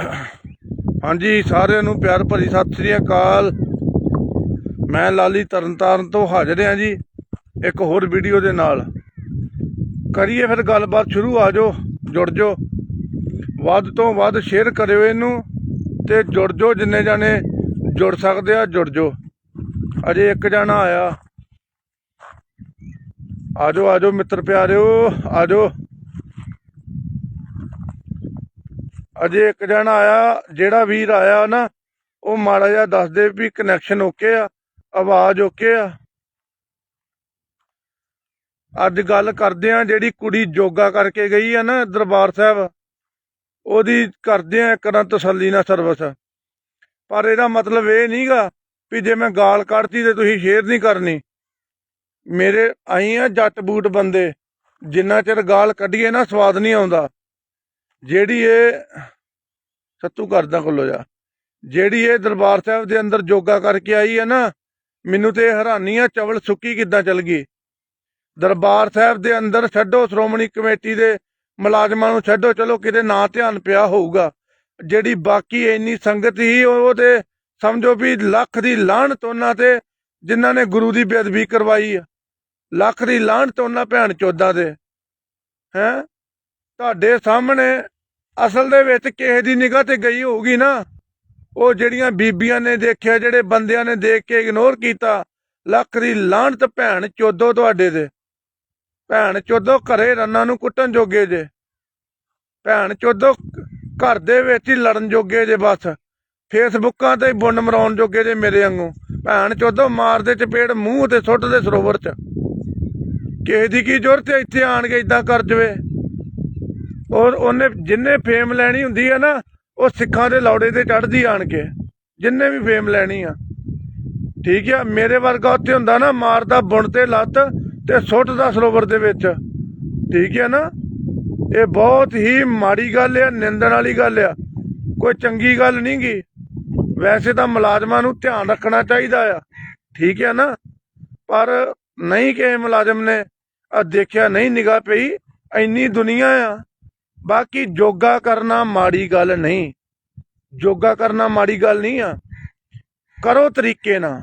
ਹਾਂਜੀ, ਸਾਰਿਆਂ ਨੂੰ ਪਿਆਰ ਭਰੀ ਸਤਿ ਸ੍ਰੀ ਅਕਾਲ। ਮੈਂ ਲਾਲੀ ਤਰਨਤਾਰਨ ਤੋਂ ਹਾਜ਼ਰ ਹਾਂ ਜੀ, ਇੱਕ ਹੋਰ ਵੀਡੀਓ ਦੇ ਨਾਲ। ਕਰੀਏ ਫਿਰ ਗੱਲਬਾਤ, ਸ਼ੁਰੂ ਆ ਜਾਓ, ਜੁੜ ਜਾਓ। ਵੱਧ ਤੋਂ ਵੱਧ ਸ਼ੇਅਰ ਕਰਿਓ ਇਹਨੂੰ ਤੇ ਜੁੜ ਜਾਓ, ਜਿੰਨੇ ਜਾਣੇ ਜੁੜ ਸਕਦੇ ਆ, ਜੁੜ ਜਾਓ। ਅਜੇ ਇੱਕ ਜਾਣਾ ਆਇਆ। ਆਜੋ ਆਜੋ ਮਿੱਤਰ ਪਿਆਰਿਓ ਆਜੋ ਅਜੇ ਇੱਕ ਜਣਾ ਆਇਆ, ਜਿਹੜਾ ਵੀਰ ਆਇਆ ਨਾ, ਉਹ ਮਾੜਾ ਜਿਹਾ ਦੱਸ ਦੇ ਵੀ ਕਨੈਕਸ਼ਨ ਓਕੇ ਆ, ਆਵਾਜ਼ ਓਕੇ ਆ। ਅੱਜ ਗੱਲ ਕਰਦੇ ਆ ਜਿਹੜੀ ਕੁੜੀ ਜੋਗਾ ਕਰਕੇ ਗਈ ਆ ਨਾ ਦਰਬਾਰ ਸਾਹਿਬ, ਉਹਦੀ ਕਰਦੇ ਆ ਇੱਕ ਤਸੱਲੀ ਨਾਲ ਸਰਵਿਸ ਪਰ ਇਹਦਾ ਮਤਲਬ ਇਹ ਨਹੀਂਗਾ ਵੀ ਜੇ ਮੈਂ ਗਾਲ ਕੱਢਤੀ ਤੇ ਤੁਸੀਂ ਸ਼ੇਅਰ ਨਹੀਂ ਕਰਨੀ। ਮੇਰੇ ਆਈ ਆ ਜੱਟ ਬੂਟ ਬੰਦੇ, ਜਿੰਨਾ ਚਿਰ ਗਾਲ ਕੱਢੀਏ ਨਾ ਸਵਾਦ ਨਹੀਂ ਆਉਂਦਾ। ਜਿਹੜੀ ਇਹ ਸੱਤੂ ਕਰਦਾ ਕੋਲੋ ਜਾ ਜਿਹੜੀ ਇਹ ਦਰਬਾਰ ਸਾਹਿਬ ਦੇ ਅੰਦਰ ਜੋਗਾ ਕਰਕੇ ਆਈ ਹੈ ਨਾ, ਮੈਨੂੰ ਤੇ ਇਹ ਹੈਰਾਨੀ ਆ, ਚਵਲ ਸੁੱਕੀ ਕਿੱਦਾਂ ਚਲ ਗਈ? ਦਰਬਾਰ ਸਾਹਿਬ ਦੇ ਅੰਦਰ ਛੱਡੋ, ਸ਼੍ਰੋਮਣੀ ਕਮੇਟੀ ਦੇ ਮੁਲਾਜ਼ਮਾਂ ਨੂੰ ਛੱਡੋ, ਚਲੋ ਕਿਤੇ ਨਾ ਧਿਆਨ ਪਿਆ ਹੋਊਗਾ। ਜਿਹੜੀ ਬਾਕੀ ਇੰਨੀ ਸੰਗਤ ਹੀ ਉਹ ਤੇ ਸਮਝੋ ਵੀ ਲੱਖ ਦੀ ਲਾਹਣਤ ਉਹਨਾਂ ਤੇ ਜਿਨ੍ਹਾਂ ਨੇ ਗੁਰੂ ਦੀ ਬੇਅਦਬੀ ਕਰਵਾਈ ਆ। ਲੱਖ ਦੀ ਲਾਹਣਤ ਉਹਨਾਂ ਭੈਣ ਚੋਦਾਂ ਦੇ। ਹੈ? ਤੁਹਾਡੇ ਸਾਹਮਣੇ ਅਸਲ ਦੇ ਵਿੱਚ ਕਿਸੇ ਦੀ ਨਿਗਾਹ ਤੇ ਗਈ ਹੋਊਗੀ ਨਾ। ਉਹ ਜਿਹੜੀਆਂ ਬੀਬੀਆਂ ਨੇ ਦੇਖਿਆ, ਜਿਹੜੇ ਬੰਦਿਆਂ ਨੇ ਦੇਖ ਕੇ ਇਗਨੋਰ ਕੀਤਾ, ਲੱਖ ਦੀ ਲਾਹਣਤ ਭੈਣ ਚੋਦੋ ਤੁਹਾਡੇ ਦੇ। ਭੈਣ ਚੋਦੋ ਘਰੇ ਰੰਨਾਂ ਨੂੰ ਕੁੱਟਣ ਜੋਗੇ ਜੇ। ਭੈਣ ਚੋਦੋ ਘਰ ਦੇ ਵਿੱਚ ਹੀ ਲੜਨ ਜੋਗੇ ਜੇ ਬਸ। ਫੇਸਬੁੱਕਾਂ ਤੇ ਹੀ ਬੁੰਨ ਮਰਾਉਣ ਜੋਗੇ ਜੇ ਮੇਰੇ ਵਾਂਗੂ। ਭੈਣ ਚੋਦੋ ਮਾਰਦੇ ਚਪੇੜ ਮੂੰਹ ਤੇ ਸੁੱਟਦੇ ਸਰੋਵਰ 'ਚ। ਕਿਸੇ ਦੀ ਕੀ ਜ਼ਰੂਰਤ ਹੈ ਇੱਥੇ ਆਣ ਕੇ ਇਦਾਂ ਕਰ ਜਵੇ? ਔਰ ਉਹਨੇ ਜਿੰਨੇ ਫੇਮ ਲੈਣੀ ਹੁੰਦੀ ਹੈ ਨਾ, ਉਹ ਸਿੱਖਾਂ ਦੇ ਲੌੜੇ ਤੇ ਚੜਦੀ ਆਣ ਕੇ, ਜਿੰਨੇ ਵੀ ਫੇਮ ਲੈਣੀ ਆ। ਠੀਕ ਆ, ਮੇਰੇ ਵਰਗਾ ਉੱਥੇ ਹੁੰਦਾ ਨਾ, ਮਾਰਦਾ ਬੁਣ ਤੇ ਲੱਤ ਤੇ ਸੁੱਟਦਾ ਸਰੋਵਰ ਦੇ ਵਿੱਚ। ਠੀਕ ਆ ਨਾ? ਇਹ ਬਹੁਤ ਹੀ ਮਾੜੀ ਗੱਲ ਆ, ਨਿੰਦਣ ਵਾਲੀ ਗੱਲ ਆ। ਕੋਈ ਚੰਗੀ ਗੱਲ ਨਹੀਂ ਗੀ। ਵੈਸੇ ਤਾਂ ਮੁਲਾਜ਼ਮਾਂ ਨੂੰ ਧਿਆਨ ਰੱਖਣਾ ਚਾਹੀਦਾ ਆ। ਠੀਕ ਹੈ ਨਾ? ਪਰ ਨਹੀਂ ਕਿਸੇ ਮੁਲਾਜ਼ਮ ਨੇ ਆ ਦੇਖਿਆ ਨਹੀਂ ਨਿਗਾਹ ਪਈ, ਇੰਨੀ ਦੁਨੀਆ ਆ। ਬਾਕੀ ਯੋਗਾ ਕਰਨਾ ਮਾੜੀ ਗੱਲ ਨਹੀਂ। ਯੋਗਾ ਕਰਨਾ ਮਾੜੀ ਗੱਲ ਨਹੀਂ ਆ। ਕਰੋ ਤਰੀਕੇ ਨਾਲ।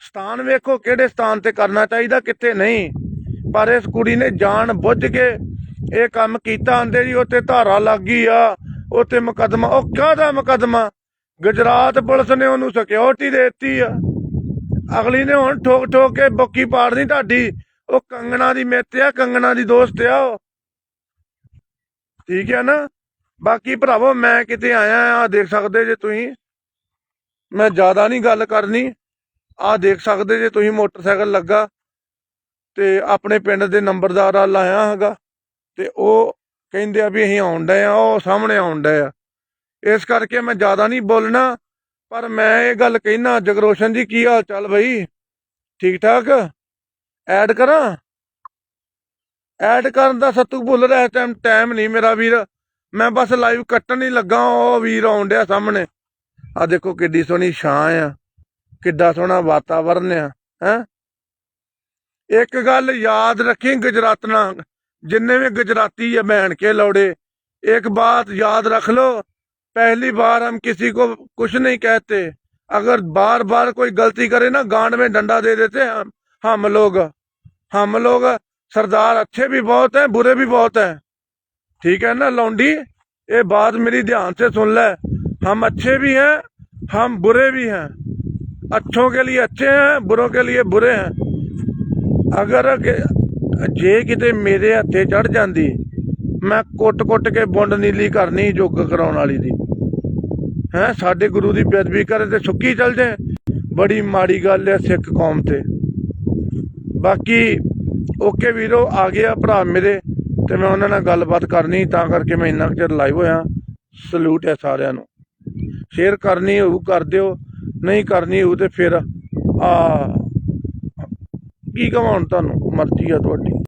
ਸਥਾਨ ਵੇਖੋ ਕਿਹੜੇ ਸਥਾਨ ਤੇ ਕਰਨਾ ਚਾਹੀਦਾ, ਕਿੱਥੇ ਨਹੀਂ। ਪਰ ਇਸ ਕੁੜੀ ਨੇ ਜਾਣ ਬੁੱਝ ਕੇ ਇਹ ਕੰਮ ਕੀਤਾ, ਆਂਦੇ ਜੀ ਉੱਤੇ ਧਾਰਾ ਲੱਗ ਗਈ ਆ ਉੱਤੇ ਮੁਕਦਮਾ, ਉਹ ਕਾਹਦਾ ਮੁਕਦਮਾ? ਗੁਜਰਾਤ ਪੁਲਿਸ ਨੇ ਉਹਨੂੰ ਸਿਕਿਉਰਿਟੀ ਦੇ ਦਿੱਤੀ ਆ। ਅਗਲੀ ਨੇ ਹੁਣ ਠੋਕ ਠੋਕ ਕੇ ਬੱਕੀ ਪਾੜਨੀ ਤੁਹਾਡੀ। ਉਹ ਕੰਗਣਾ ਦੀ ਮਿੱਤ ਆ, ਕੰਗਣਾ ਦੀ ਦੋਸਤ ਆ ਉਹ। ਠੀਕ ਹੈ ਨਾ? ਬਾਕੀ ਭਰਾਵੋ, ਮੈਂ ਕਿਤੇ ਆਇਆ ਆ ਦੇਖ ਸਕਦੇ ਜੇ ਤੁਸੀਂ। ਮੈਂ ਜ਼ਿਆਦਾ ਨਹੀਂ ਗੱਲ ਕਰਨੀ। ਆ ਦੇਖ ਸਕਦੇ ਜੇ ਤੁਸੀਂ ਮੋਟਰਸਾਈਕਲ ਲੱਗਾ। ਤੇ ਆਪਣੇ ਪਿੰਡ ਦੇ ਨੰਬਰਦਾਰ ਆ ਲਾਇਆ ਹੈਗਾ। ਤੇ ਉਹ ਕਹਿੰਦੇ ਆ ਵੀ ਅਸੀਂ ਆਉਣ ਡਏ ਆ, ਉਹ ਸਾਹਮਣੇ ਆਉਣ ਡਏ ਆ। ਇਸ ਕਰਕੇ ਮੈਂ ਜ਼ਿਆਦਾ ਨਹੀਂ ਬੋਲਣਾ। ਪਰ ਮੈਂ ਇਹ ਗੱਲ ਕਹਿਣਾ ਜਗਰੋਸ਼ਨ ਜੀ, ਕੀ ਹਾਲ ਚਾਲ ਬਈ? ਠੀਕ ਠਾਕ? ਐਡ ਕਰਾਂ? ਐਡ ਕਰਨ ਦਾ ਸੱਤੂ ਭੁੱਲ ਰਿਹਾ ਟਾਈਮ ਟਾਈਮ ਨਹੀਂ ਮੇਰਾ ਵੀਰ ਮੈਂ ਬਸ ਲਾਈਵ ਕੱਟਣ ਹੀ ਲੱਗਾ ਉਹ ਵੀਰ ਆਉਣ ਡਿਆ ਸਾਹਮਣੇ ਆ ਦੇਖੋ ਕਿੱਡੀ ਸੋਹਣੀ ਛਾਂ ਆ ਕਿੱਡਾ ਸੋਹਣਾ ਵਾਤਾਵਰਨ ਆ ਹੈ ਇੱਕ ਗੱਲ ਯਾਦ ਰੱਖੀ ਗੁਜਰਾਤਨਾ ਜਿੰਨੇ ਵੀ ਗੁਜਰਾਤੀ ਆ ਬਹਿਣ ਕੇ ਲੌੜੇ एक बात याद रख लो पहली बार हम किसी को कुछ नहीं कहते अगर बार बार कोई गलती करे ना गांड में डंडा दे देते हम हम लोग हम लोग सरदार अच्छे भी बहुत हैं बुरे भी बहुत हैं ठीक है ना लौंडी ये बात मेरी ध्यान से सुन ले हम अच्छे भी हैं हम बुरे भी हैं अच्छों के लिए अच्छे हैं बुरों के लिए बुरे हैं ਅਗਰ ਕਿ- ਜੇ ਕਿਤੇ ਮੇਰੇ ਹੱਥੇ ਚੜ ਜਾਂਦੀ ਮੈਂ ਕੁੱਟ-ਕੁੱਟ ਕੇ ਬੁੰਡ ਨੀਲੀ ਕਰਨੀ ਜੋਗ ਕਰਾਉਣ ਵਾਲੀ ਦੀ ਹੈ ਸਾਡੇ ਗੁਰੂ ਦੀ ਬੇਅਦਬੀ ਕਰੇ ਤੇ ਸੁੱਕੀ ਚੱਲ ਜੇ ਬੜੀ ਮਾੜੀ ਗੱਲ ਹੈ ਸਿੱਖ ਕੌਮ ਤੇ ਬਾਕੀ ਓਕੇ ਵੀਰੋ, ਆ ਗਿਆ ਭਰਾ ਮੇਰੇ ਤੇ ਮੈਂ ਉਹਨਾਂ ਨਾਲ ਗੱਲਬਾਤ ਕਰਨੀ, ਤਾਂ ਕਰਕੇ ਮੈਂ ਇੰਨਾ ਕੁ ਚਿਰ ਲਾਈਵ ਹੋਇਆ। ਸਲੂਟ ਹੈ ਸਾਰਿਆਂ ਨੂੰ। ਸ਼ੇਅਰ ਕਰਨੀ ਹੋਊ, ਕਰ ਦਿਓ। ਨਹੀਂ ਕਰਨੀ ਹੋਊ ਤੇ ਫਿਰ, ਆ, ਕੀ ਕਹਾਂ ਤੁਹਾਨੂੰ? ਮਰਜ਼ੀ ਆ ਤੁਹਾਡੀ।